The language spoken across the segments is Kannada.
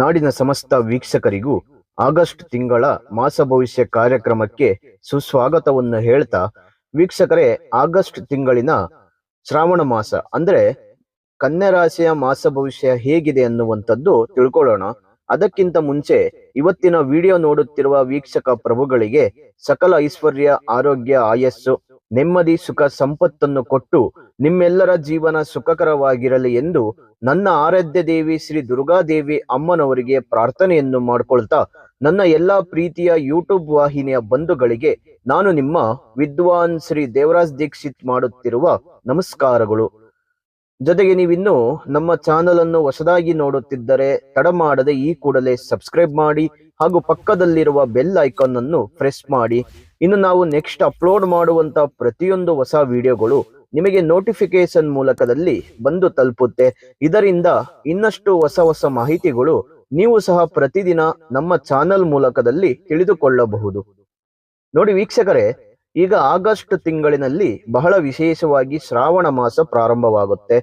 ನಾಡಿನ ಸಮಸ್ತ ವೀಕ್ಷಕರಿಗೂ ಆಗಸ್ಟ್ ತಿಂಗಳ ಮಾಸ ಭವಿಷ್ಯ ಕಾರ್ಯಕ್ರಮಕ್ಕೆ ಸುಸ್ವಾಗತವನ್ನು ಹೇಳ್ತಾ, ವೀಕ್ಷಕರೇ, ಆಗಸ್ಟ್ ತಿಂಗಳಿನ ಶ್ರಾವಣ ಮಾಸ, ಅಂದ್ರೆ ಕನ್ಯಾ ರಾಶಿಯ ಮಾಸ ಭವಿಷ್ಯ ಹೇಗಿದೆ ಅನ್ನುವಂಥದ್ದು ತಿಳ್ಕೊಳ್ಳೋಣ. ಅದಕ್ಕಿಂತ ಮುಂಚೆ ಇವತ್ತಿನ ವಿಡಿಯೋ ನೋಡುತ್ತಿರುವ ವೀಕ್ಷಕ ಪ್ರಭುಗಳಿಗೆ ಸಕಲ ಐಶ್ವರ್ಯ, ಆರೋಗ್ಯ, ಆಯಸ್ಸು ನೆಮ್ಮದಿ, ಸುಖ, ಸಂಪತ್ತನ್ನು ಕೊಟ್ಟು ನಿಮ್ಮೆಲ್ಲರ ಜೀವನ ಸುಖಕರವಾಗಿರಲಿ ಎಂದು ನನ್ನ ಆರಾಧ್ಯ ದೇವಿ ಶ್ರೀ ದುರ್ಗಾದೇವಿ ಅಮ್ಮನವರಿಗೆ ಪ್ರಾರ್ಥನೆಯನ್ನು ಮಾಡಿಕೊಳ್ತಾ ನನ್ನ ಎಲ್ಲಾ ಪ್ರೀತಿಯ ಯೂಟ್ಯೂಬ್ ವಾಹಿನಿಯ ಬಂಧುಗಳಿಗೆ ನಾನು ನಿಮ್ಮ ವಿದ್ವಾನ್ ಶ್ರೀ ದೇವರಾಜ್ ದೀಕ್ಷಿತ್ ಮಾಡುತ್ತಿರುವ ನಮಸ್ಕಾರಗಳು. ಜೊತೆಗೆ ನೀವಿನ್ನು ನಮ್ಮ ಚಾನಲ್ ಅನ್ನು ಹೊಸದಾಗಿ ನೋಡುತ್ತಿದ್ದರೆ ತಡ ಮಾಡದೆ ಈ ಕೂಡಲೇ ಸಬ್ಸ್ಕ್ರೈಬ್ ಮಾಡಿ ಹಾಗೂ ಪಕ್ಕದಲ್ಲಿರುವ ಬೆಲ್ ಐಕಾನ್ ಅನ್ನು ಪ್ರೆಸ್ ಮಾಡಿ. ಇನ್ನು ನಾವು ನೆಕ್ಸ್ಟ್ ಅಪ್ಲೋಡ್ ಮಾಡುವಂತ ಪ್ರತಿಯೊಂದು ಹೊಸ ವಿಡಿಯೋಗಳು ನಿಮಗೆ ನೋಟಿಫಿಕೇಶನ್ ಮೂಲಕದಲ್ಲಿ ಬಂದು ತಲುಪುತ್ತೆ. ಇದರಿಂದ ಇನ್ನಷ್ಟು ಹೊಸ ಹೊಸ ಮಾಹಿತಿಗಳು ನೀವು ಸಹ ಪ್ರತಿದಿನ ನಮ್ಮ ಚಾನೆಲ್ ಮೂಲಕದಲ್ಲಿ ತಿಳಿದುಕೊಳ್ಳಬಹುದು. ನೋಡಿ ವೀಕ್ಷಕರೇ, ಈಗ ಆಗಸ್ಟ್ ತಿಂಗಳಿನಲ್ಲಿ ಬಹಳ ವಿಶೇಷವಾಗಿ ಶ್ರಾವಣ ಮಾಸ ಪ್ರಾರಂಭವಾಗುತ್ತೆ.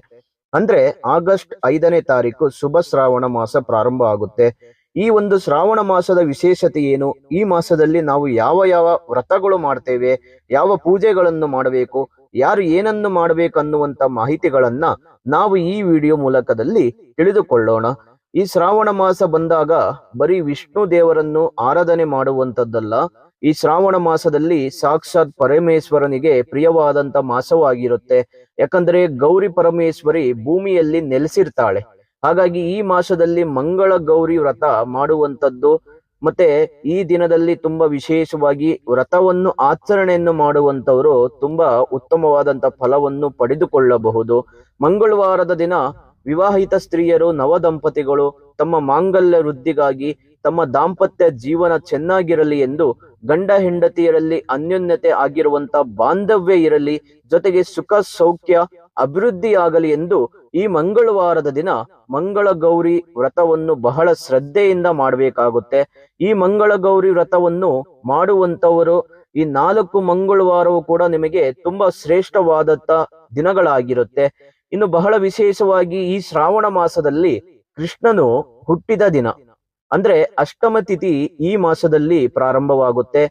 ಅಂದ್ರೆ ಆಗಸ್ಟ್ ಐದನೇ ತಾರೀಕು ಶುಭ ಶ್ರಾವಣ ಮಾಸ ಪ್ರಾರಂಭ ಆಗುತ್ತೆ. ಈ ಒಂದು ಶ್ರಾವಣ ಮಾಸದ ವಿಶೇಷತೆ ಏನು? ಈ ಮಾಸದಲ್ಲಿ ನಾವು ಯಾವ ಯಾವ ವ್ರತಗಳು ಮಾಡ್ತೇವೆ? ಯಾವ ಪೂಜೆಗಳನ್ನು ಮಾಡಬೇಕು? ಯಾರು ಏನನ್ನು ಮಾಡಬೇಕು ಅನ್ನುವಂತ ಮಾಹಿತಿಗಳನ್ನ ನಾವು ಈ ವಿಡಿಯೋ ಮೂಲಕದಲ್ಲಿ ತಿಳಿದುಕೊಳ್ಳೋಣ. ಈ ಶ್ರಾವಣ ಮಾಸ ಬಂದಾಗ ಬರೀ ವಿಷ್ಣು ದೇವರನ್ನು ಆರಾಧನೆ ಮಾಡುವಂತದ್ದಲ್ಲ, ಈ ಶ್ರಾವಣ ಮಾಸದಲ್ಲಿ ಸಾಕ್ಷಾತ್ ಪರಮೇಶ್ವರನಿಗೆ ಪ್ರಿಯವಾದಂತ ಮಾಸವಾಗಿರುತ್ತೆ. ಯಾಕಂದ್ರೆ ಗೌರಿ ಪರಮೇಶ್ವರಿ ಭೂಮಿಯಲ್ಲಿ ನೆಲೆಸಿರ್ತಾಳೆ. ಹಾಗಾಗಿ ಈ ಮಾಸದಲ್ಲಿ ಮಂಗಳ ಗೌರಿ ವ್ರತ ಮಾಡುವಂತದ್ದು ಮತ್ತೆ ಈ ದಿನದಲ್ಲಿ ತುಂಬಾ ವಿಶೇಷವಾಗಿ ವ್ರತವನ್ನು ಆಚರಣೆಯನ್ನು ಮಾಡುವಂತವರು ತುಂಬಾ ಉತ್ತಮವಾದಂತ ಫಲವನ್ನು ಪಡೆದುಕೊಳ್ಳಬಹುದು. ಮಂಗಳವಾರದ ದಿನ ವಿವಾಹಿತ ಸ್ತ್ರೀಯರು, ನವ ದಂಪತಿಗಳು ತಮ್ಮ ಮಾಂಗಲ್ಯ ವೃದ್ಧಿಗಾಗಿ ತಮ್ಮ ದಾಂಪತ್ಯ ಜೀವನ ಚೆನ್ನಾಗಿರಲಿ ಎಂದು ಗಂಡ ಹೆಂಡತಿಯರಲ್ಲಿ ಅನ್ಯೋನ್ಯತೆ ಆಗಿರುವಂತ ಬಾಂಧವ್ಯ ಇರಲಿ, ಜೊತೆಗೆ ಸುಖ, ಸೌಖ್ಯ ಅಭಿವೃದ್ಧಿ ಆಗಲಿ ಎಂದು ಈ ಮಂಗಳವಾರದ ದಿನ ಮಂಗಳ ಗೌರಿ ವ್ರತವನ್ನು ಬಹಳ ಶ್ರದ್ಧೆಯಿಂದ ಮಾಡಬೇಕಾಗುತ್ತೆ. ಈ ಮಂಗಳ ಗೌರಿ ವ್ರತವನ್ನು ಮಾಡುವಂತವರು ಈ ನಾಲ್ಕು ಮಂಗಳವಾರವು ಕೂಡ ನಿಮಗೆ ತುಂಬಾ ಶ್ರೇಷ್ಠವಾದಂತ ದಿನಗಳಾಗಿರುತ್ತೆ. ಇನ್ನು ಬಹಳ ವಿಶೇಷವಾಗಿ ಈ ಶ್ರಾವಣ ಮಾಸದಲ್ಲಿ ಕೃಷ್ಣನು ಹುಟ್ಟಿದ ದಿನ. ಅಂದ್ರೆ ಅಷ್ಟಮ ತಿಥಿ ಈ ಮಾಸದಲ್ಲಿ ಪ್ರಾರಂಭವಾಗುತ್ತೆ.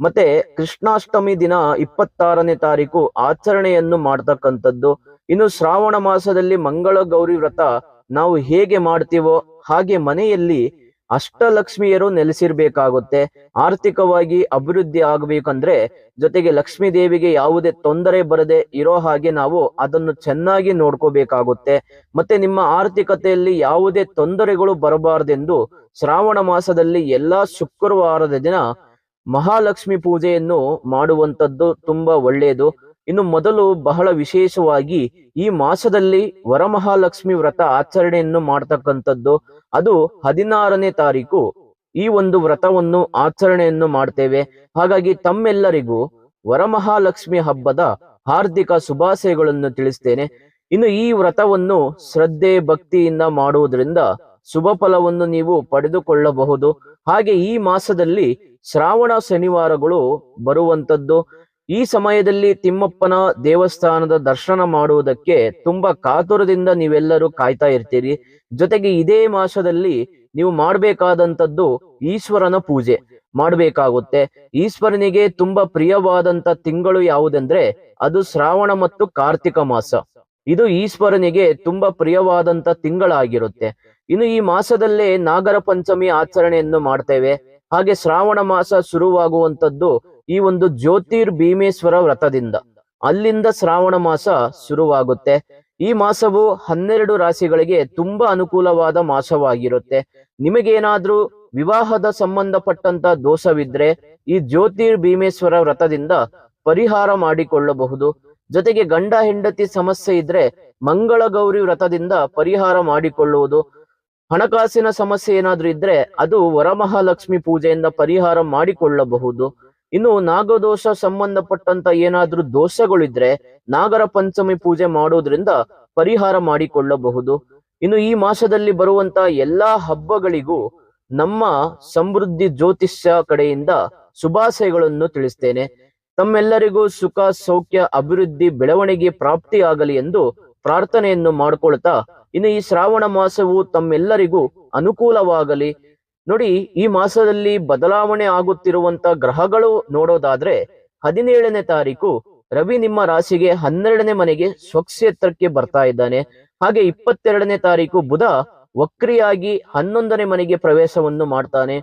ಮತ್ತೆ ಕೃಷ್ಣಾಷ್ಟಮಿ ದಿನ ಇಪ್ಪತ್ತಾರನೇ ತಾರೀಕು ಆಚರಣೆಯನ್ನು ಮಾಡ್ತಕ್ಕಂಥದ್ದು. ಇನ್ನು ಶ್ರಾವಣ ಮಾಸದಲ್ಲಿ ಮಂಗಳ ಗೌರಿ ವ್ರತ ನಾವು ಹೇಗೆ ಮಾಡ್ತೀವೋ ಹಾಗೆ ಮನೆಯಲ್ಲಿ ಅಷ್ಟಲಕ್ಷ್ಮಿಯರು ನೆಲೆಸಿರ್ಬೇಕಾಗುತ್ತೆ. ಆರ್ಥಿಕವಾಗಿ ಅಭಿವೃದ್ಧಿ ಆಗಬೇಕಂದ್ರೆ ಜೊತೆಗೆ ಲಕ್ಷ್ಮೀ ದೇವಿಗೆ ಯಾವುದೇ ತೊಂದರೆ ಬರದೆ ಇರೋ ಹಾಗೆ ನಾವು ಅದನ್ನು ಚೆನ್ನಾಗಿ ನೋಡ್ಕೋಬೇಕಾಗುತ್ತೆ. ಮತ್ತೆ ನಿಮ್ಮ ಆರ್ಥಿಕತೆಯಲ್ಲಿ ಯಾವುದೇ ತೊಂದರೆಗಳು ಬರಬಾರದೆಂದು ಶ್ರಾವಣ ಮಾಸದಲ್ಲಿ ಎಲ್ಲಾ ಶುಕ್ರವಾರದ ದಿನ ಮಹಾಲಕ್ಷ್ಮಿ ಪೂಜೆಯನ್ನು ಮಾಡುವಂತದ್ದು ತುಂಬಾ ಒಳ್ಳೆಯದು. ಇನ್ನು ಮೊದಲು ಬಹಳ ವಿಶೇಷವಾಗಿ ಈ ಮಾಸದಲ್ಲಿ ವರಮಹಾಲಕ್ಷ್ಮಿ ವ್ರತ ಆಚರಣೆಯನ್ನು ಮಾಡ್ತಕ್ಕಂಥದ್ದು. ಅದು ಹದಿನಾರನೇ ತಾರೀಕು ಈ ಒಂದು ವ್ರತವನ್ನು ಆಚರಣೆಯನ್ನು ಮಾಡ್ತೇವೆ. ಹಾಗಾಗಿ ತಮ್ಮೆಲ್ಲರಿಗೂ ವರಮಹಾಲಕ್ಷ್ಮಿ ಹಬ್ಬದ ಹಾರ್ದಿಕ ಶುಭಾಶಯಗಳನ್ನು ತಿಳಿಸ್ತೇನೆ. ಇನ್ನು ಈ ವ್ರತವನ್ನು ಶ್ರದ್ಧೆ, ಭಕ್ತಿಯಿಂದ ಮಾಡುವುದರಿಂದ ಶುಭ ಫಲವನ್ನು ನೀವು ಪಡೆದುಕೊಳ್ಳಬಹುದು. ಹಾಗೆ ಈ ಮಾಸದಲ್ಲಿ ಶ್ರಾವಣ ಶನಿವಾರಗಳು ಬರುವಂತದ್ದು ಈ ಸಮಯದಲ್ಲಿ ತಿಮ್ಮಪ್ಪನ ದೇವಸ್ಥಾನದ ದರ್ಶನ ಮಾಡುವುದಕ್ಕೆ ತುಂಬಾ ಕಾತುರದಿಂದ ನೀವೆಲ್ಲರೂ ಕಾಯ್ತಾ ಇರ್ತೀರಿ. ಜೊತೆಗೆ ಇದೇ ಮಾಸದಲ್ಲಿ ನೀವು ಮಾಡಬೇಕಾದಂಥದ್ದು ಈಶ್ವರನ ಪೂಜೆ ಮಾಡಬೇಕಾಗುತ್ತೆ. ಈಶ್ವರನಿಗೆ ತುಂಬಾ ಪ್ರಿಯವಾದಂತ ತಿಂಗಳು ಯಾವುದಂದ್ರೆ ಅದು ಶ್ರಾವಣ ಮತ್ತು ಕಾರ್ತಿಕ ಮಾಸ. ಇದು ಈಶ್ವರನಿಗೆ ತುಂಬಾ ಪ್ರಿಯವಾದಂತ ತಿಂಗಳಾಗಿರುತ್ತೆ. ಇನ್ನು ಈ ಮಾಸದಲ್ಲೇ ನಾಗರ ಪಂಚಮಿ ಆಚರಣೆಯನ್ನು ಮಾಡ್ತೇವೆ. ಹಾಗೆ ಶ್ರಾವಣ ಮಾಸ ಶುರುವಾಗುವಂತದ್ದು ಈ ಒಂದು ಜ್ಯೋತಿರ್ ಭೀಮೇಶ್ವರ ವ್ರತದಿಂದ ಅಲ್ಲಿಂದ ಶ್ರಾವಣ ಮಾಸ ಶುರುವಾಗುತ್ತೆ. ಈ ಮಾಸವು ಹನ್ನೆರಡು ರಾಶಿಗಳಿಗೆ ತುಂಬಾ ಅನುಕೂಲವಾದ ಮಾಸವಾಗಿರುತ್ತೆ. ನಿಮಗೇನಾದ್ರೂ ವಿವಾಹದ ಸಂಬಂಧಪಟ್ಟಂತ ದೋಷವಿದ್ರೆ ಈ ಜ್ಯೋತಿರ್ ಭೀಮೇಶ್ವರ ವ್ರತದಿಂದ ಪರಿಹಾರ ಮಾಡಿಕೊಳ್ಳಬಹುದು. ಜೊತೆಗೆ ಗಂಡ ಹೆಂಡತಿ ಸಮಸ್ಯೆ ಇದ್ರೆ ಮಂಗಳ ಗೌರಿ ವ್ರತದಿಂದ ಪರಿಹಾರ ಮಾಡಿಕೊಳ್ಳುವುದು. ಹಣಕಾಸಿನ ಸಮಸ್ಯೆ ಏನಾದ್ರೂ ಇದ್ರೆ ಅದು ವರಮಹಾಲಕ್ಷ್ಮಿ ಪೂಜೆಯಿಂದ ಪರಿಹಾರ ಮಾಡಿಕೊಳ್ಳಬಹುದು. ಇನ್ನು ನಾಗದೋಷ ಸಂಬಂಧಪಟ್ಟಂತ ಏನಾದ್ರೂ ದೋಷಗಳಿದ್ರೆ ನಾಗರ ಪಂಚಮಿ ಪೂಜೆ ಮಾಡೋದ್ರಿಂದ ಪರಿಹಾರ ಮಾಡಿಕೊಳ್ಳಬಹುದು. ಇನ್ನು ಈ ಮಾಸದಲ್ಲಿ ಬರುವಂತ ಎಲ್ಲಾ ಹಬ್ಬಗಳಿಗೂ ನಮ್ಮ ಸಮೃದ್ಧಿ ಜ್ಯೋತಿಷ್ಯ ಕಡೆಯಿಂದ ಶುಭಾಶಯಗಳನ್ನು ತಿಳಿಸ್ತೇನೆ. ತಮ್ಮೆಲ್ಲರಿಗೂ ಸುಖ, ಸೌಖ್ಯ, ಅಭಿವೃದ್ಧಿ, ಬೆಳವಣಿಗೆ ಪ್ರಾಪ್ತಿಯಾಗಲಿ ಎಂದು ಪ್ರಾರ್ಥನೆಯನ್ನು ಮಾಡಿಕೊಳ್ತಾ ಇನ್ನು ಈ ಶ್ರಾವಣ ಮಾಸವು ತಮ್ಮೆಲ್ಲರಿಗೂ ಅನುಕೂಲವಾಗಲಿ. ನೋಡಿ, ಈ ಮಾಸದಲ್ಲಿ ಬದಲಾವಣೆ ಆಗುತ್ತಿರುವಂತ ಗ್ರಹಗಳು ನೋಡೋದಾದ್ರೆ ಹದಿನೇಳನೇ ತಾರೀಕು ರವಿ ನಿಮ್ಮ ರಾಶಿಗೆ ಹನ್ನೆರಡನೇ ಮನೆಗೆ ಸ್ವಕ್ಷೇತ್ರಕ್ಕೆ ಬರ್ತಾ ಇದ್ದಾನೆ. ಹಾಗೆ ಇಪ್ಪತ್ತೆರಡನೇ ತಾರೀಕು ಬುಧ ವಕ್ರಿಯಾಗಿ ಹನ್ನೊಂದನೇ ಮನೆಗೆ ಪ್ರವೇಶವನ್ನು ಮಾಡ್ತಾನೆ.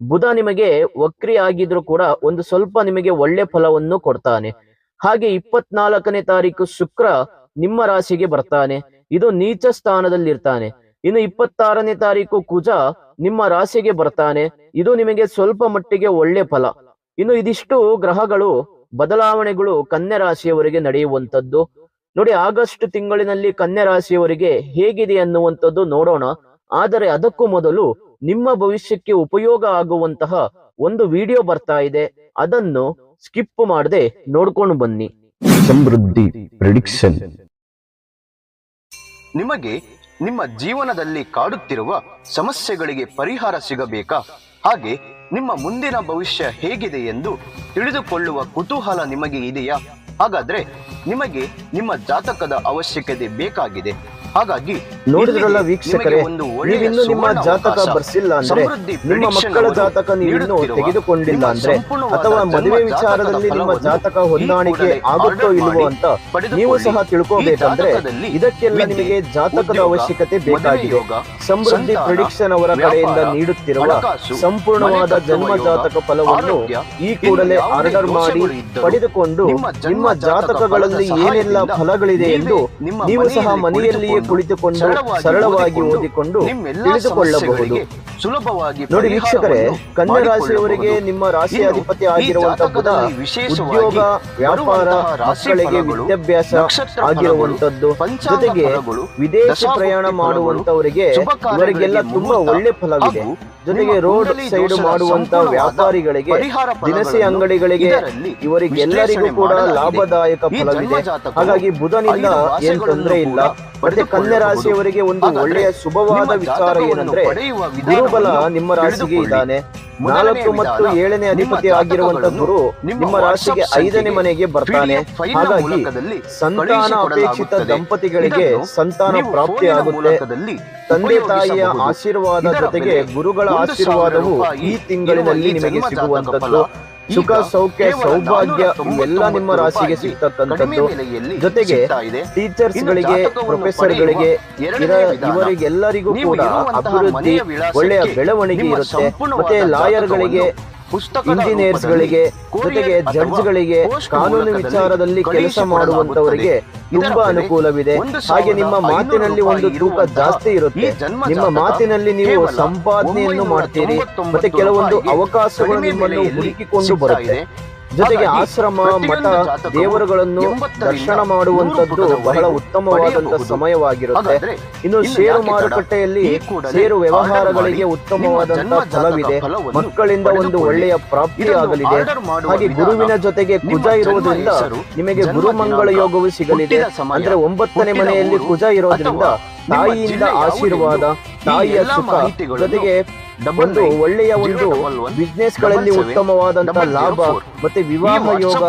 ಬುಧ ನಿಮಗೆ ವಕ್ರಿ ಆಗಿದ್ರು ಕೂಡ ಒಂದು ಸ್ವಲ್ಪ ನಿಮಗೆ ಒಳ್ಳೆ ಫಲವನ್ನು ಕೊಡ್ತಾನೆ. ಹಾಗೆ ಇಪ್ಪತ್ನಾಲ್ಕನೇ ತಾರೀಕು ಶುಕ್ರ ನಿಮ್ಮ ರಾಶಿಗೆ ಬರ್ತಾನೆ. ಇದು ನೀಚ ಸ್ಥಾನದಲ್ಲಿರ್ತಾನೆ ಇನ್ನು ಇಪ್ಪತ್ತಾರನೇ ತಾರೀಕು ಕುಜ ನಿಮ್ಮ ರಾಶಿಗೆ ಬರ್ತಾನೆ. ಇದು ನಿಮಗೆ ಸ್ವಲ್ಪ ಮಟ್ಟಿಗೆ ಒಳ್ಳೆ ಫಲ. ಇನ್ನು ಇದಿಷ್ಟು ಗ್ರಹಗಳು ಬದಲಾವಣೆಗಳು ಕನ್ಯಾ ರಾಶಿಯವರಿಗೆ ನಡೆಯುವಂತದ್ದು ನೋಡಿ ಆಗಸ್ಟ್ ತಿಂಗಳಿನಲ್ಲಿ ಕನ್ಯಾ ರಾಶಿಯವರಿಗೆ ಹೇಗಿದೆ ಅನ್ನುವಂಥದ್ದು ನೋಡೋಣ. ಆದರೆ ಅದಕ್ಕೂ ಮೊದಲು ನಿಮ್ಮ ಭವಿಷ್ಯಕ್ಕೆ ಉಪಯೋಗ ಆಗುವಂತಹ ಒಂದು ವಿಡಿಯೋ ಬರ್ತಾ ಇದೆ. ಅದನ್ನು ಸ್ಕಿಪ್ ಮಾಡದೆ ನೋಡ್ಕೊಂಡು ಬನ್ನಿ. ಸಮೃದ್ಧಿ ಪ್ರಿಡಿಕ್ಷನ್. ನಿಮಗೆ ನಿಮ್ಮ ಜೀವನದಲ್ಲಿ ಕಾಡುತ್ತಿರುವ ಸಮಸ್ಯೆಗಳಿಗೆ ಪರಿಹಾರ ಸಿಗಬೇಕಾ? ಹಾಗೆ ನಿಮ್ಮ ಮುಂದಿನ ಭವಿಷ್ಯ ಹೇಗಿದೆ ಎಂದು ತಿಳಿದುಕೊಳ್ಳುವ ಕುತೂಹಲ ನಿಮಗೆ ಇದೆಯಾ? ಹಾಗಾದ್ರೆ ನಿಮಗೆ ನಿಮ್ಮ ಜಾತಕದ ಅವಶ್ಯಕತೆ ಬೇಕಾಗಿದೆ. ಹಾಗಾಗಿ ನೋಡಿದ್ರಲ್ಲ ವೀಕ್ಷಕರೇ ನೀವಿನ್ನು ನಿಮ್ಮ ಜಾತಕ. ಬರ್ಸಿಲ್ಲ ಅಂದ್ರೆ ನಿಮ್ಮ ಮಕ್ಕಳ ಜಾತಕ ನೀವಿನ್ನು ತೆಗೆದುಕೊಂಡಿಲ್ಲ ಅಂದ್ರೆ ಅಥವಾ ಮದುವೆ ವಿಚಾರದಲ್ಲಿ ನಿಮ್ಮ ಜಾತಕ ಹೊಂದಾಣಿಕೆ ಆಗುತ್ತೋ ಇಲ್ವೋ ಅಂತ ನೀವು ಸಹ ತಿಳ್ಕೋಬೇಕಂದ್ರೆ ಇದಕ್ಕೆಲ್ಲ ನಿಮಗೆ ಜಾತಕದ ಅವಶ್ಯಕತೆ ಬೇಕಾಗಿದೆ ಸಮೃದ್ಧಿ ಪ್ರಿಡಿಕ್ಷನ್ ಅವರ ಕಡೆಯಿಂದ ನೀಡುತ್ತಿರುವ ಸಂಪೂರ್ಣವಾದ ಜನ್ಮ ಜಾತಕ ಫಲವನ್ನು ಈ ಕೂಡಲೇ ಆರ್ಡರ್ ಮಾಡಿ ಪಡೆದುಕೊಂಡು ನಿಮ್ಮ ಜಾತಕಗಳಲ್ಲಿ ಏನೆಲ್ಲ ಫಲಗಳಿದೆ ಎಂದು ನೀವು ಸಹ ಮನೆಯಲ್ಲಿ ಮನೆಯಲ್ಲಿಯೇ ಕುಳಿತುಕೊಂಡು ಸರಳವಾಗಿ ಓದಿಕೊಂಡು ತಿಳಿದುಕೊಳ್ಳಬಹುದು. ಸುಲಭವಾಗಿ ನೋಡಿ ವೀಕ್ಷಕರೇ ಕನ್ನಡ ಕನ್ಯಾ ರಾಶಿಯವರಿಗೆ ನಿಮ್ಮ ರಾಶಿ ಅಧಿಪತಿ ಆಗಿರುವಂತಹ ಬುಧ ವಿಶೇಷವಾಗಿ ಉದ್ಯೋಗ ವ್ಯಾಪಾರ ರಾಶಿಗಳಿಗೆ ಮಕ್ಕಳಿಗೆ ವಿದ್ಯಾಭ್ಯಾಸ ಆಗಿರುವಂತದ್ದು ಜೊತೆಗೆ ವಿದೇಶ ಪ್ರಯಾಣ ಮಾಡುವಂತವರಿಗೆ ಇವರಿಗೆಲ್ಲ ತುಂಬಾ ಒಳ್ಳೆ ಫಲವಿದೆ. ಜೊತೆಗೆ ರೋಡ್ ಸೈಡ್ ಮಾಡುವಂತ ವ್ಯಾಪಾರಿಗಳಿಗೆ ದಿನಸಿ ಅಂಗಡಿಗಳಿಗೆ ಇವರಿಗೆಲ್ಲರಿಗೂ ಕೂಡ ಲಾಭದಾಯಕ ಫಲವಿದೆ ಹಾಗಾಗಿ ಬುಧನಿಂದ ಏನ್ ತೊಂದರೆ ಇಲ್ಲ ಮತ್ತೆ ಕನ್ಯಾ. ರಾಶಿಯವರಿಗೆ ಒಂದು ಒಳ್ಳೆಯ ಶುಭವಾದ ವಿಚಾರ ಏನಂದ್ರೆ ಗುರುಬಲ ನಿಮ್ಮ ರಾಶಿಗೆ. ಇದ್ದಾನೆ ನಾಲ್ಕು ಮತ್ತು ಏಳನೇ ಅಧಿಪತಿ ಆಗಿರುವಂತ ಗುರು ನಿಮ್ಮ ರಾಶಿಗೆ ಐದನೇ ಮನೆಗೆ ಬರ್ತಾನೆ. ಹಾಗಾಗಿ ಸಂತಾನ ಅಪೇಕ್ಷಿತ ದಂಪತಿಗಳಿಗೆ ಸಂತಾನ ಪ್ರಾಪ್ತಿಯಾಗುತ್ತೆ. ಪ್ರಾಪ್ತಿ ಆಗುತ್ತೆ ತಂದೆ ತಾಯಿಯ ಆಶೀರ್ವಾದ ಜೊತೆಗೆ ಗುರುಗಳ ಆಶೀರ್ವಾದವು ಈ ತಿಂಗಳಿನಲ್ಲಿ ನಿಮಗೆ ಸಿಗುವಂತದ್ದು ಸುಖ ಸೌಖ್ಯ ಸೌಭಾಗ್ಯ 499 ಇವೆಲ್ಲ ನಿಮ್ಮ ರಾಶಿಗೆ ಸಿಗ್ತಕ್ಕಂಥದ್ದು. ಜೊತೆಗೆ. ಟೀಚರ್ಸ್ ಗಳಿಗೆ ಪ್ರೊಫೆಸರ್ ಗಳಿಗೆ ಇವರಿಗೆಲ್ಲರಿಗೂ ಕೂಡ ಅಭಿವೃದ್ಧಿ ಒಳ್ಳೆಯ ಬೆಳವಣಿಗೆ ಇರುತ್ತೆ. ಮತ್ತೆ ಲಾಯರ್ ಗಳಿಗೆ ಇಂಜಿನಿಯರ್ಸ್ ಗಳಿಗೆ ಜೊತೆಗೆ ಅಥವಾ ಜಡ್ಜ್ ಗಳಿಗೆ post ಕಾನೂನು ವಿಚಾರದಲ್ಲಿ ಕೆಲಸ ಮಾಡುವಂತವರಿಗೆ ತುಂಬಾ ಅನುಕೂಲವಿದೆ. ಹಾಗೆ ನಿಮ್ಮ ಮಾತಿನಲ್ಲಿ ಒಂದು ತೂಕ ಜಾಸ್ತಿ ಇರುತ್ತೆ. ನಿಮ್ಮ ಮಾತಿನಲ್ಲಿ ನೀವು ಸಂಪಾದನೆಯನ್ನು ಮಾಡ್ತೀರಿ. ಮತ್ತೆ ಕೆಲವೊಂದು ಅವಕಾಶಗಳು ನಿಮ್ಮಲ್ಲಿ ನಿಮ್ಮನ್ನು ಹುಡುಕಿಕೊಂಡು ಬರುತ್ತೆ. ಜೊತೆಗೆ ಆಶ್ರಮ ಮಠ ದೇವರುಗಳನ್ನು ದರ್ಶನ ಮಾಡುವಂತದ್ದು ಬಹಳ ಉತ್ತಮವಾದಂತ ಸಮಯವಾಗಿರುತ್ತೆ. ಇನ್ನು ಷೇರು ಮಾರುಕಟ್ಟೆಯಲ್ಲಿ ಷೇರು ವ್ಯವಹಾರಗಳಿಗೆ ಉತ್ತಮವಾದಂತಹ ಫಲವಿದೆ. ಮಕ್ಕಳಿಂದ ಒಂದು ಒಳ್ಳೆಯ ಪ್ರಾಪ್ತಿ ಆಗಲಿದೆ. ಹಾಗೆ ಗುರುವಿನ ಜೊತೆಗೆ ಕುಜ ಇರುವುದರಿಂದ ನಿಮಗೆ ಗುರುಮಂಗಳ ಯೋಗವು ಸಿಗಲಿದೆ. ಅಂದ್ರೆ ಒಂಬತ್ತನೇ ಮನೆಯಲ್ಲಿ ಕುಜ ಇರೋದ್ರಿಂದ ತಾಯಿಯಿಂದ ಆಶೀರ್ವಾದ ತಾಯಿಯ ಸುಖ ಜೊತೆಗೆ ಒಂದು ಒಳ್ಳೆಯ ಒಂದು ಬಿಸ್ನೆಸ್ಗಳಲ್ಲಿ ಉತ್ತಮವಾದಂತಹ ಲಾಭ ಮತ್ತೆ ವಿವಾಹ ಯೋಗ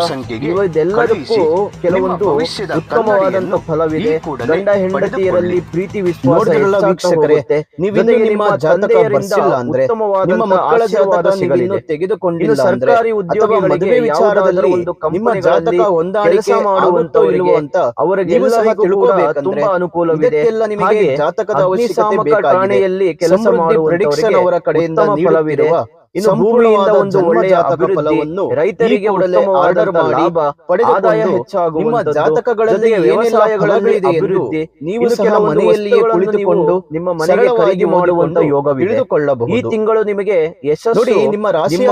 ಇದೆಲ್ಲದಕ್ಕೂ ಕೆಲವೊಂದು ಉತ್ತಮವಾದಂತಹ ಉತ್ತಮವಾದಂತ ಫಲವಿದೆ. ಗಂಡ ಹೆಂಡತಿಯರಲ್ಲಿ ಪ್ರೀತಿ ವಿಶ್ವಾಸ ವೀಕ್ಷಕರೇ, ಹೋಗುತ್ತೆ. ನಿಮ್ಮ ತಂದೆಯರಿಂದ ಅಂದ್ರೆ, ನಿಮ್ಮ ಮಕ್ಕಳ ಜಾತಕ ಸಿಗಲಿದೆ. ತೆಗೆದುಕೊಂಡಿಲ್ಲ ಸರ್ಕಾರಿ ಉದ್ಯೋಗ ಮದುವೆ ವಿಚಾರದಲ್ಲಿ ಒಂದು ನಿಮ್ಮ ಜಾತಕ ಹೊಂದಾಣಿಕೆ ಮಾಡುವಂತವರಿಗೆ ಅಂತ ಕೂಡ ತಿಳ್ಕೊಬೇಕಂದ್ರೆ ತುಂಬಾ ಅನುಕೂಲವಿದೆ ಜಾತಕದ ಅವಶ್ಯಕತೆ. ಠಾಣೆಯಲ್ಲಿ ಕೆಲಸ ಮಾಡುವ ಮಾಡುವಂತವರಿಗೆ ಅವರ ಕಡೆಯಿಂದ ಫಲವಿದೆ. ಇನ್ನು ಭೂಮಿಯಿಂದ ಒಂದು ಒಳ್ಳೆಯ ಫಲವನ್ನು ರೈತರಿಗೆ ಉತ್ತಮ ಕೂಡಲೇ ಆರ್ಡರ್ ಮಾಡಿ ಆದಾಯ ಹೆಚ್ಚಾಗುವ ನಿಮ್ಮ ಜಾತಕಗಳಲ್ಲಿ ವ್ಯವಸಾಯಗಳಲ್ಲಿ ಅಭಿವೃದ್ಧಿ ನೀವು ಸಹ ಮನೆಯಲ್ಲಿಯೇ ಕುಳಿತುಕೊಂಡು ನಿಮ್ಮ ಮನೆಗೆ ಖರೀದಿ ಮಾಡುವಂತ ಯೋಗ ಯೋಗವಿದೆ. ಈ ತಿಂಗಳು ನಿಮಗೆ ಯಶಸ್ಸು ನಿಮ್ಮ ರಾಶಿ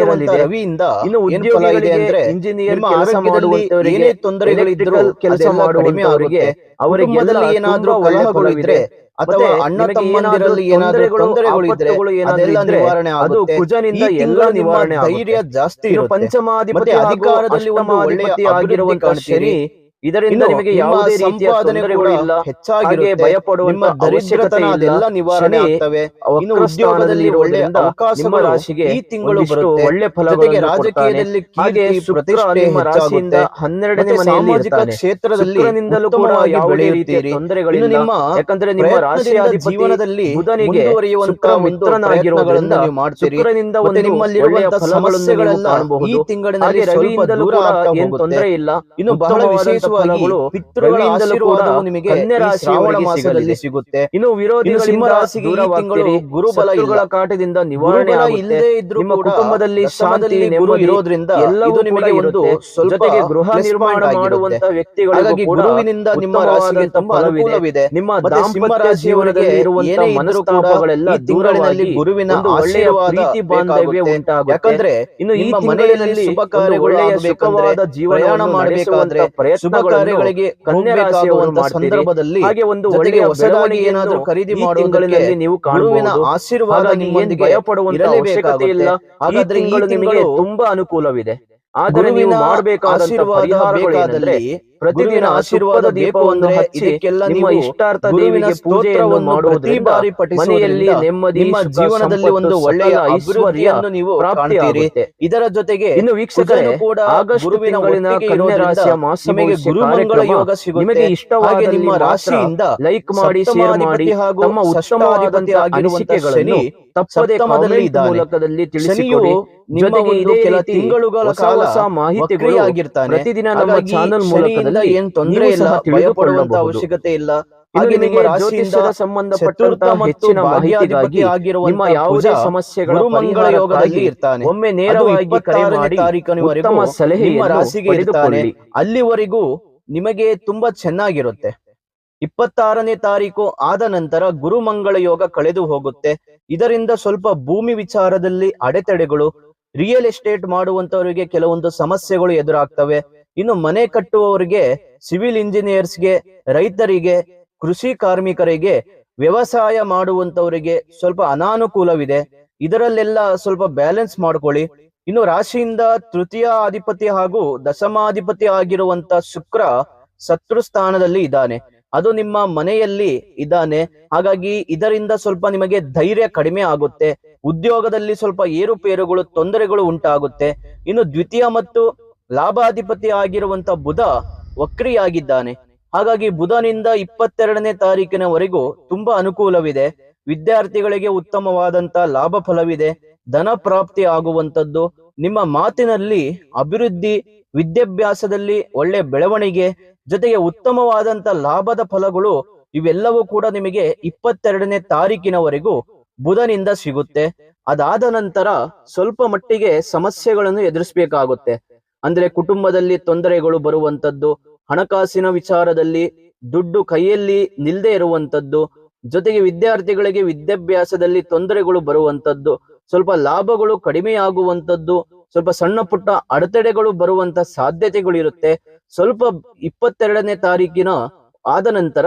ಇರಲಿದೆ ರವಿಯಿಂದ ಇನ್ನು ಇದೆ ಉದ್ಯೋಗಿಗಳಿಗೆ ಅಂದ್ರೆ ಇಂಜಿನಿಯರ್ ಕೆಲಸ ಮಾಡುವಂತವರಿಗೆ ಏನೇ ತೊಂದರೆಗಳಿದ್ರೂ ಕೆಲಸ ಮಾಡುವ ಅವರಿಗೆ ಅವರಿಗೆ ಏನಾದರೂ ಏನಾದ್ರೂ ಕಲಹಗಳು ಇದ್ರೆ ಅಥವಾ ಅಣ್ಣ ತಮ್ಮಂದಿರಲ್ಲಿ ಏನಾದ್ರೂ ತೊಂದರೆಗಳು, ಇದ್ರೆ ನಿವಾರಣೆ ಅದು ಕುಜನಿಂದ ಎಲ್ಲ ನಿವಾರಣೆ ಧೈರ್ಯ ಜಾಸ್ತಿ ಪಂಚಮಾಧಿಪತಿ ಅಧಿಕಾರದಲ್ಲಿ ಒಂದು ಒಳ್ಳೆಯ ಆಗಿರುವಂತಹ. ಶನಿ ಇದರಿಂದ ನಿಮಗೆ ಯಾವುದೇ ರೀತಿಯ ತೊಂದರೆಗಳು ಇಲ್ಲ. ಹೆಚ್ಚಾಗಿ ಭಯಪಡುವಂತ ಅವಶ್ಯಕತೆ ದರಿದ್ರತನ ಅದೆಲ್ಲ ನಿವಾರಣೆ ಆಗ್ತವೆ. ಇನ್ನು ಉದ್ಯೋಗದಲ್ಲಿ ಒಳ್ಳೆ ಅವಕಾಶ ರಾಶಿಗೆ ಈ ತಿಂಗಳು ಬರುತ್ತೆ. ಒಳ್ಳೆ ಫಲ ರಾಜಕೀಯದಲ್ಲಿ ಹಾಗೆ ನಿಮ್ಮ ರಾಶಿಯಿಂದ ಹನ್ನೆರಡನೇ ಸಾಮಾಜಿಕ ಕ್ಷೇತ್ರದಲ್ಲಿ ಕೂಡ ಯಾವುದೇ ರೀತಿಯ ತೊಂದರೆಗಳಿಲ್ಲ. ನಿಮ್ಮ ಯಾಕಂದ್ರೆ ನಿಮ್ಮ ರಾಶಿಯ ಜೀವನದಲ್ಲಿ ಬುಧನಿಗೆ ಮಿತ್ರನಾಗಿರುವುದರಿಂದ ಮಿತ್ರನಾಗಿರೋದ್ರಿಂದ ನೀವು ಶುಕ್ರನಿಂದ ಒಂದು ಫಲಗಳನ್ನು ನೀವು ಸಮಸ್ಯೆಗಳೆಲ್ಲ ಈ ತಿಂಗಳಿನಲ್ಲಿ ರವಿಯಿಂದಲೂ ಕೂಡ ಏನ್ ತೊಂದರೆ ಇಲ್ಲ. ಇನ್ನು ಬಹಳ ವಿಶೇಷವಾಗಿ ಫಲಗಳು ಪಿತೃಗಳ ರವಿಯಿಂದಲೂ ಕೂಡ ಆಶೀರ್ವಾದವು ನಿಮಗೆ ಶ್ರಾವಣ ಮಾಸದಲ್ಲಿ ಸಿಗುತ್ತೆ. ಇನ್ನು ವಿರೋಧಿ ಸಿಂಹ ರಾಶಿಗೆ ತಿಂಗಳು ಗುರುಬಲ. ಕಾಟದಿಂದ ನಿವಾರಣೆ ಇಲ್ಲದೆ ಇದ್ರೂ ನಿಮ್ಮ ಕುಟುಂಬದಲ್ಲಿ ಶಾಂತಿ ನೆಮ್ಮದಿ ಇರೋದ್ರಿಂದ ಎಲ್ಲವೂ ನಿಮಗೆ ಒಂದು ಜೊತೆಗೆ ಗೃಹ ನಿರ್ಮಾಣ ಮಾಡುವಂತ ವ್ಯಕ್ತಿಗಳಿಗಾಗಿ ಗುರುವಿನಿಂದ ನಿಮ್ಮ ರಾಶಿಗೆ ತುಂಬಾ. ಅನುಕೂಲವಿದೆ. ನಿಮ್ಮ ದಾಂಪತ್ಯ ಜೀವನದಲ್ಲಿ ಇರುವಂತ ಮನಸ್ತಾಪಗಳೆಲ್ಲ ತಿಂಗಳಿನಲ್ಲಿ ಗುರುವಿನ ಒಳ್ಳೆಯ ಆಶೀರ್ವಾದ ಪ್ರೀತಿ ಬಾಂಧವ್ಯ. ಉಂಟಾಗುತ್ತೆ. ಯಾಕಂದ್ರೆ ಇನ್ನು ಈ ಮನೆಯಲ್ಲಿ ಶುಭ ಕಾರ್ಯಗಳು ಒಳ್ಳೆಯ ಸುಖವಾದ ಜೀವನವನ್ನು ಮಾಡಬೇಕಾದ್ರೆ ಪ್ರಯತ್ನಗಳನ್ನು ಕಾರ್ಯಗಳಿಗೆ ಸಂದರ್ಭದಲ್ಲಿ ಹಾಗೆ ಒಂದು ಒಳ್ಳೆಯ ಹೊಸದಾಗಿ ಏನಾದರೂ ಖರೀದಿ ಮಾಡುವುದರಲ್ಲಿ ನೀವು ಕಾಣುವಿನ ಆಶೀರ್ವಾದ ನಿಮ್ಮೊಂದಿಗೆ ಭಯ ಪಡುವಂತ ಅವಶ್ಯಕತೆ ಇಲ್ಲ. ಹಾಗಾದ್ರೆ ಈ ನಿಮಗೆ ತುಂಬಾ ಅನುಕೂಲವಿದೆ. ಆದರೆ ನೀವು ಮಾಡಬೇಕಾದ ಮಾಡಬೇಕಾದಂತ ಪ್ರತಿದಿನ ಆಶೀರ್ವಾದ ದೀಪವನ್ನು ಹಚ್ಚಿ ಇದಕ್ಕೆಲ್ಲ ನಿಮ್ಮ ಇಷ್ಟಾರ್ಥ ದೇವಿಗೆ ಪೂಜೆಯನ್ನು ಮಾಡುವುದು ಬಾರಿ ಮನೆಯಲ್ಲಿ ನೆಮ್ಮದಿ ನಿಮ್ಮ ಜೀವನದಲ್ಲಿ ಒಂದು ಒಳ್ಳೆಯ ಐಶ್ವರ್ಯವನ್ನು ಐಶ್ವರ್ಯ ನೀವು ಪ್ರಾಪ್ತಿ ಕಾಣ್ತೀರಿ. ಇದರ ಜೊತೆಗೆ ಇನ್ನು ವೀಕ್ಷಕರು ಕೂಡ ಆಗಸ್ಟ್ ಗುರುವಿನ ತಿಂಗಳಿನ ಕನ್ಯಾ ರಾಶಿಯ ಮಾಸ ಗುರು ಮಂಗಳ ಯೋಗ ನಿಮಗೆ ಇಷ್ಟವಾಗಿ ನಿಮ್ಮ ರಾಶಿಯಿಂದ ಲೈಕ್ ಮಾಡಿ ಶೇರ್ ಮಾಡಿ ಹಾಗೂ ನಮ್ಮ ಷಷ್ಠಾಧಿಪತಿ ಆಗಿರುವಂತಹ ತಪ್ಪದೇ ಸಪ್ತಮದಲ್ಲಿ ಮೂಲಕದಲ್ಲಿ ತಿಳಿಸಿಕೊಡಿ. ನಿಮ್ಮ ಜೊತೆಗೆ ಇದೇ ಕೆಲ ತಿಂಗಳುಗಳ ಕಾಲ ಮಾಹಿತಿಗಳು ವಕ್ರಿಯಾಗಿರ್ತಾನೆ. ಪ್ರತಿದಿನ ನಮ್ಮ ಚಾನಲ್ ಮೂಲಕ ಮೂಲಕದಲ್ಲಿ ಏನ್ ತೊಂದರೆ ಇಲ್ಲ ಸಹ ಭಯ ಪಡುವಂತ ತಿಳಿದುಕೊಳ್ಳಬಹುದು. ಅವಶ್ಯಕತೆ ಇಲ್ಲ. ಹಾಗೆ ನಿಮ್ಮ ರಾಶಿಯಿಂದ ಸಂಬಂಧಪಟ್ಟಂತ ಹೆಚ್ಚಿನ ಮಾಹಿತಿಗಾಗಿ ನಿಮ್ಮ ಯಾವುದೇ ಸಮಸ್ಯೆಗಳು ಮಂಗಳ ಯೋಗದಲ್ಲಿ ಇರ್ತಾನೆ. ಒಮ್ಮೆ ನೇರವಾಗಿ ಕರೆ ಮಾಡಿ ತಾರೀಖಿನವರೆಗೂ ಸಲಹೆ ನಿಮ್ಮ ರಾಶಿಗೆ ಇರ್ತಾನೆ. ಅಲ್ಲಿವರೆಗೂ ನಿಮಗೆ ತುಂಬಾ ಚೆನ್ನಾಗಿರುತ್ತೆ. ಇಪ್ಪತ್ತಾರನೇ ತಾರೀಕು ಆದ ನಂತರ ಗುರುಮಂಗಳ ಯೋಗ ಕಳೆದು ಹೋಗುತ್ತೆ. ಇದರಿಂದ ಸ್ವಲ್ಪ ಭೂಮಿ ವಿಚಾರದಲ್ಲಿ ಅಡೆತಡೆಗಳು ರಿಯಲ್ ಎಸ್ಟೇಟ್ ಮಾಡುವಂತವರಿಗೆ ಕೆಲವೊಂದು ಸಮಸ್ಯೆಗಳು ಎದುರಾಗ್ತವೆ. ಇನ್ನು ಮನೆ ಕಟ್ಟುವವರಿಗೆ, ಸಿವಿಲ್ ಇಂಜಿನಿಯರ್ಸ್ಗೆ, ರೈತರಿಗೆ, ಕೃಷಿ ಕಾರ್ಮಿಕರಿಗೆ, ವ್ಯವಸಾಯ ಮಾಡುವಂತವರಿಗೆ ಸ್ವಲ್ಪ ಅನಾನುಕೂಲವಿದೆ. ಇದರಲ್ಲೆಲ್ಲ ಸ್ವಲ್ಪ ಬ್ಯಾಲೆನ್ಸ್ ಮಾಡ್ಕೊಳ್ಳಿ. ಇನ್ನು ರಾಶಿಯಿಂದ ತೃತೀಯ ಅಧಿಪತಿ ಹಾಗೂ ದಶಮಾಧಿಪತಿ ಆಗಿರುವಂತ ಶುಕ್ರ ಶತ್ರು ಸ್ಥಾನದಲ್ಲಿ ಇದ್ದಾನೆ. ಅದು ನಿಮ್ಮ ಮನೆಯಲ್ಲಿ ಇದ್ದಾನೆ. ಹಾಗಾಗಿ ಇದರಿಂದ ಸ್ವಲ್ಪ ನಿಮಗೆ ಧೈರ್ಯ ಕಡಿಮೆ ಆಗುತ್ತೆ. ಉದ್ಯೋಗದಲ್ಲಿ ಸ್ವಲ್ಪ ಏರುಪೇರುಗಳು, ತೊಂದರೆಗಳು ಉಂಟಾಗುತ್ತೆ. ಇನ್ನು ದ್ವಿತೀಯ ಮತ್ತು ಲಾಭಾಧಿಪತಿ ಆಗಿರುವಂತ ಬುಧ ವಕ್ರಿಯಾಗಿದ್ದಾನೆ. ಹಾಗಾಗಿ ಬುಧನಿಂದ ಇಪ್ಪತ್ತೆರಡನೇ ತಾರೀಕಿನವರೆಗೂ ತುಂಬಾ ಅನುಕೂಲವಿದೆ. ವಿದ್ಯಾರ್ಥಿಗಳಿಗೆ ಉತ್ತಮವಾದಂತ ಲಾಭ ಫಲವಿದೆ. ಧನ ಪ್ರಾಪ್ತಿ ಆಗುವಂತದ್ದು ನಿಮ್ಮ ಮಾತಿನಲ್ಲಿ ಅಭಿವೃದ್ಧಿ, ವಿದ್ಯಾಭ್ಯಾಸದಲ್ಲಿ ಒಳ್ಳೆ ಬೆಳವಣಿಗೆ, ಜೊತೆಗೆ ಉತ್ತಮವಾದಂತ ಲಾಭದ ಫಲಗಳು ಇವೆಲ್ಲವೂ ಕೂಡ ನಿಮಗೆ ಇಪ್ಪತ್ತೆರಡನೇ ತಾರೀಕಿನವರೆಗೂ ಬುಧನಿಂದ ಸಿಗುತ್ತೆ. ಅದಾದ ನಂತರ ಸ್ವಲ್ಪ ಮಟ್ಟಿಗೆ ಸಮಸ್ಯೆಗಳನ್ನು ಎದುರಿಸಬೇಕಾಗುತ್ತೆ. ಅಂದ್ರೆ ಕುಟುಂಬದಲ್ಲಿ ತೊಂದರೆಗಳು ಬರುವಂತದ್ದು ಹಣಕಾಸಿನ ವಿಚಾರದಲ್ಲಿ ದುಡ್ಡು ಕೈಯಲ್ಲಿ ನಿಲ್ದೇ ಇರುವಂತದ್ದು ಜೊತೆಗೆ ವಿದ್ಯಾರ್ಥಿಗಳಿಗೆ ವಿದ್ಯಾಭ್ಯಾಸದಲ್ಲಿ ತೊಂದರೆಗಳು ಬರುವಂತದ್ದು ಸ್ವಲ್ಪ ಲಾಭಗಳು ಕಡಿಮೆಯಾಗುವಂತದ್ದು ಸ್ವಲ್ಪ ಸಣ್ಣ ಪುಟ್ಟ ಅಡೆತಡೆಗಳು ಬರುವಂತ ಸಾಧ್ಯತೆಗಳು ಇರುತ್ತೆ. ಸ್ವಲ್ಪ ಇಪ್ಪತ್ತೆರಡನೇ ತಾರೀಕಿನ ಆದ ನಂತರ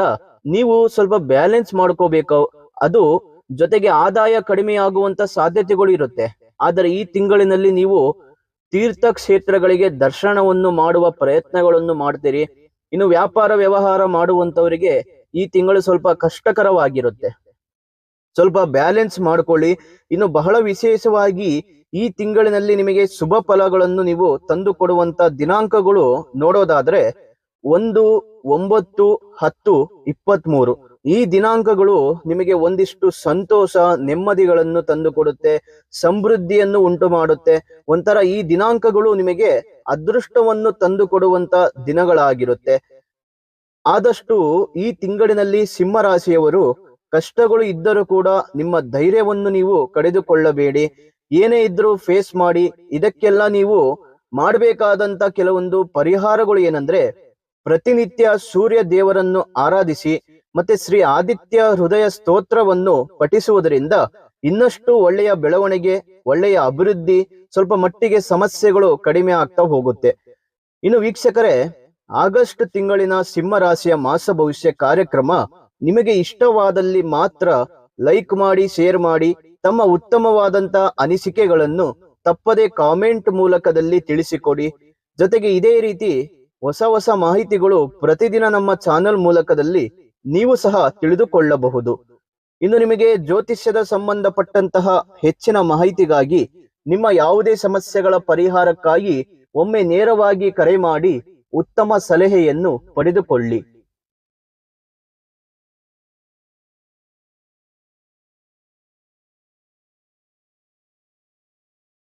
ನೀವು ಸ್ವಲ್ಪ ಬ್ಯಾಲೆನ್ಸ್ ಮಾಡ್ಕೋಬೇಕು. ಅದು ಜೊತೆಗೆ ಆದಾಯ ಕಡಿಮೆಯಾಗುವಂತ ಸಾಧ್ಯತೆಗಳು ಇರುತ್ತೆ. ಆದರೆ ಈ ತಿಂಗಳಿನಲ್ಲಿ ನೀವು ತೀರ್ಥ ಕ್ಷೇತ್ರಗಳಿಗೆ ದರ್ಶನವನ್ನು ಮಾಡುವ ಪ್ರಯತ್ನಗಳನ್ನು ಮಾಡ್ತೀರಿ. ಇನ್ನು ವ್ಯಾಪಾರ ವ್ಯವಹಾರ ಮಾಡುವಂತವರಿಗೆ ಈ ತಿಂಗಳು ಸ್ವಲ್ಪ ಕಷ್ಟಕರವಾಗಿರುತ್ತೆ. ಸ್ವಲ್ಪ ಬ್ಯಾಲೆನ್ಸ್ ಮಾಡ್ಕೊಳ್ಳಿ. ಇನ್ನು ಬಹಳ ವಿಶೇಷವಾಗಿ ಈ ತಿಂಗಳಿನಲ್ಲಿ ನಿಮಗೆ ಶುಭ ಫಲಗಳನ್ನು ನೀವು ತಂದು ಕೊಡುವಂತ ದಿನಾಂಕಗಳು ನೋಡೋದಾದ್ರೆ ಒಂದು, ಒಂಬತ್ತು, ಹತ್ತು, ಇಪ್ಪತ್ಮೂರು. ಈ ದಿನಾಂಕಗಳು ನಿಮಗೆ ಒಂದಿಷ್ಟು ಸಂತೋಷ, ನೆಮ್ಮದಿಗಳನ್ನು ತಂದು ಕೊಡುತ್ತೆ ಸಮೃದ್ಧಿಯನ್ನು ಉಂಟು ಮಾಡುತ್ತೆ ಒಂಥರ ಈ ದಿನಾಂಕಗಳು ನಿಮಗೆ ಅದೃಷ್ಟವನ್ನು ತಂದುಕೊಡುವಂತ ದಿನಗಳಾಗಿರುತ್ತೆ. ಆದಷ್ಟು ಈ ತಿಂಗಳಿನಲ್ಲಿ ಸಿಂಹ ರಾಶಿಯವರು ಕಷ್ಟಗಳು ಇದ್ದರೂ ಕೂಡ ನಿಮ್ಮ ಧೈರ್ಯವನ್ನು ನೀವು ಕಳೆದುಕೊಳ್ಳಬೇಡಿ. ಏನೇ ಇದ್ರೂ ಫೇಸ್ ಮಾಡಿ, ಇದಕ್ಕೆಲ್ಲ ನೀವು ಮಾಡಬೇಕಾದಂತ ಕೆಲವೊಂದು ಪರಿಹಾರಗಳು ಏನಂದ್ರೆ ಪ್ರತಿನಿತ್ಯ ಸೂರ್ಯ ದೇವರನ್ನು ಆರಾಧಿಸಿ ಮತ್ತೆ ಶ್ರೀ ಆದಿತ್ಯ ಹೃದಯ ಸ್ತೋತ್ರವನ್ನು ಪಠಿಸುವುದರಿಂದ ಇನ್ನಷ್ಟು ಒಳ್ಳೆಯ ಬೆಳವಣಿಗೆ, ಒಳ್ಳೆಯ ಅಭಿವೃದ್ಧಿ, ಸ್ವಲ್ಪ ಮಟ್ಟಿಗೆ ಸಮಸ್ಯೆಗಳು ಕಡಿಮೆ ಆಗ್ತಾ ಹೋಗುತ್ತೆ. ಇನ್ನು ವೀಕ್ಷಕರೇ, ಆಗಸ್ಟ್ ತಿಂಗಳಿನ ಸಿಂಹ ರಾಶಿಯ ಮಾಸ ಭವಿಷ್ಯ ಕಾರ್ಯಕ್ರಮ ನಿಮಗೆ ಇಷ್ಟವಾದಲ್ಲಿ ಮಾತ್ರ ಲೈಕ್ ಮಾಡಿ, ಶೇರ್ ಮಾಡಿ, ತಮ್ಮ ಉತ್ತಮವಾದಂತ ಅನಿಸಿಕೆಗಳನ್ನು ತಪ್ಪದೆ ಕಾಮೆಂಟ್ ಮೂಲಕದಲ್ಲಿ ತಿಳಿಸಿಕೊಡಿ. ಜೊತೆಗೆ ಇದೇ ರೀತಿ ಹೊಸ ಹೊಸ ಮಾಹಿತಿಗಳು ಪ್ರತಿದಿನ ನಮ್ಮ ಚಾನೆಲ್ ಮೂಲಕದಲ್ಲಿ ನೀವು ಸಹ ತಿಳಿದುಕೊಳ್ಳಬಹುದು. ಇನ್ನು ನಿಮಗೆ ಜ್ಯೋತಿಷ್ಯದ ಸಂಬಂಧಪಟ್ಟಂತಹ ಹೆಚ್ಚಿನ ಮಾಹಿತಿಗಾಗಿ ನಿಮ್ಮ ಯಾವುದೇ ಸಮಸ್ಯೆಗಳ ಪರಿಹಾರಕ್ಕಾಗಿ ಒಮ್ಮೆ ನೇರವಾಗಿ ಕರೆ ಮಾಡಿ ಉತ್ತಮ ಸಲಹೆಯನ್ನು ಪಡೆದುಕೊಳ್ಳಿ.